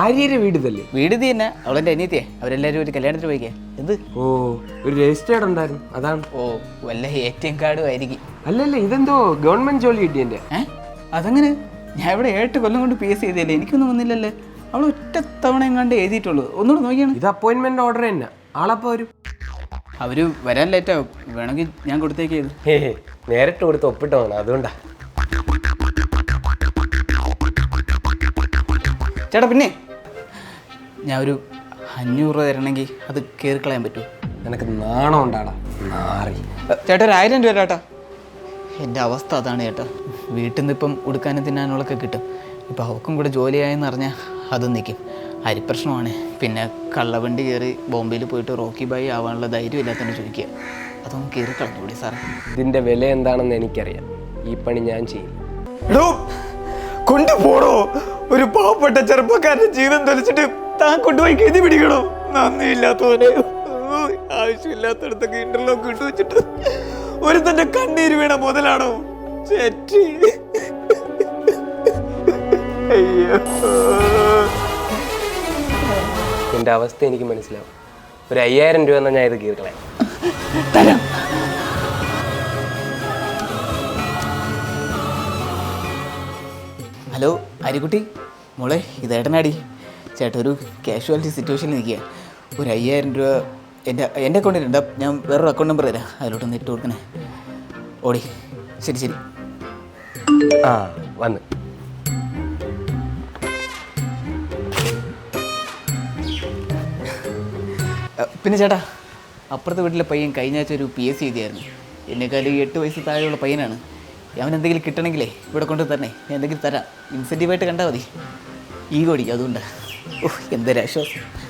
ആര്യയുടെ വീട് ഇതല്ലേ? വീട് ഇത് തന്നെ. അവളെന്റെ അനിയത്തിയെ. അവരെല്ലാരും ഒരു കല്യാണത്തിന് പോയിക്കേ. എന്ത്? ഓ ഒരു രജിസ്റ്റേർഡ് ഉണ്ടായിരുന്നു. അതാണ്. ഓ വല്ല എ ടി എം കാർഡും ആയിരിക്കും. അല്ലല്ല ഇതെന്തോ ഗവൺമെന്റ് ജോലി കിട്ടിയന്റെ ഏ? അതങ്ങനെ? ഞാൻ ഇവിടെ ഏട്ട് കൊല്ലം കൊണ്ട് പി എസ് ചെയ്തല്ലേ എനിക്കൊന്നും വന്നില്ലല്ലേ. അവൾ ഒറ്റ തവണ എങ്ങാണ്ട് എഴുതിയിട്ടുള്ളൂ. ഒന്നുകൂടെ നോക്കിയാണ്. ഇത് അപ്പോയിന്റ്മെന്റ് ഓർഡർ തന്നെ. ആളപ്പോ വരും. അവർ വരാൻ ലേറ്റാവും വേണമെങ്കിൽ ഞാൻ കൊടുത്തേക്കേത് നേരിട്ട് കൊടുത്ത് ഒപ്പിട്ട് വേണം അതുകൊണ്ടാ. ചേട്ടാ പിന്നെ? ഞാൻ ഒരു അഞ്ഞൂറ് രൂപ തരണമെങ്കിൽ അത് കയറി കളയാൻ പറ്റുമോ നിനക്ക് നാണം ഉണ്ടാടാ. നാറി. ചേട്ടാ ഒരു ആയിരം രൂപ ചേട്ടാ. എന്റെ അവസ്ഥ അതാണ് ചേട്ടാ. വീട്ടിൽ നിന്ന് ഇപ്പം ഉടുക്കാനും തിന്നാനുള്ളൊക്കെ കിട്ടും. ഇപ്പം അവക്കും കൂടെ ജോലിയായെന്ന് അറിഞ്ഞാൽ അതും നിൽക്കും അരിപ്രശ്നമാണ് പിന്നെ കള്ളവണ്ടി കയറി ബോംബെയിൽ പോയിട്ട് റോക്കി ബായി ആവാനുള്ള ധൈര്യം ഇല്ലാത്തതിന് ചോദിക്കുക. അതൊന്നും കയറി കളഞ്ഞുകൂടി സാറേ. ഇതിന്റെ വില എന്താണെന്ന് എനിക്കറിയാം. ഈ പണി ഞാൻ ചെയ്യും. കൊണ്ടുപോടോ. ഒരു പാവപ്പെട്ട ചെറുപ്പക്കാരന്റെ ജീവിതം തൊലിച്ചിട്ട് താൻ കൊണ്ടുപോയി കെതി പിടിക്കണോ? നന്ദിയില്ലാത്തവനെ. ആവശ്യമില്ലാത്തടത്തൊക്കെ ഇന്റർലോക്ക് ഇട്ട് വെച്ചിട്ട് ഒരു തന്റെ കണ്ണീര് വീണ മുതലാണോ? എന്റെ അയ്യോ. അവസ്ഥ എനിക്ക് മനസ്സിലാവും. ഒരു അയ്യായിരം രൂപ എന്നാൽ ഞാൻ ഇത് കീർക്കളെ തരാം. ഹലോ അരിക്കുട്ടി. മോളെ ഇതേട്ടനാടി ചേട്ടൻ ഒരു കാഷ്വാലിറ്റി സിറ്റുവേഷനിൽ നിൽക്കുക ഒരു അയ്യായിരം രൂപ എന്റെ എന്റെ അക്കൗണ്ടിലുണ്ട് ഞാൻ വേറൊരു അക്കൗണ്ട് നമ്പർ തരാം. അതിലോട്ടൊന്ന് ഇട്ട് കൊടുക്കണേ. ഓടി. ശരി ശരി. ആ വന്ന്. പിന്നെ ചേട്ടാ അപ്പുറത്തെ വീട്ടിലെ പയ്യൻ കഴിഞ്ഞ ആഴ്ച ഒരു പി എസ് സി എഴുതിയായിരുന്നു. എന്നെക്കാളും എട്ട് വയസ്സ് താഴെയുള്ള പയ്യനാണ്. അവൻ എന്തെങ്കിലും കിട്ടണമെങ്കിലേ ഇവിടെ കൊണ്ട് തന്നെ ഞാൻ എന്തെങ്കിലും തരാം. ഇൻസെന്റീവായിട്ട് കണ്ടാൽ മതി. ഈ കൊടി അതുകൊണ്ട്. ഓഹ് എന്തൊരാശ്വാസം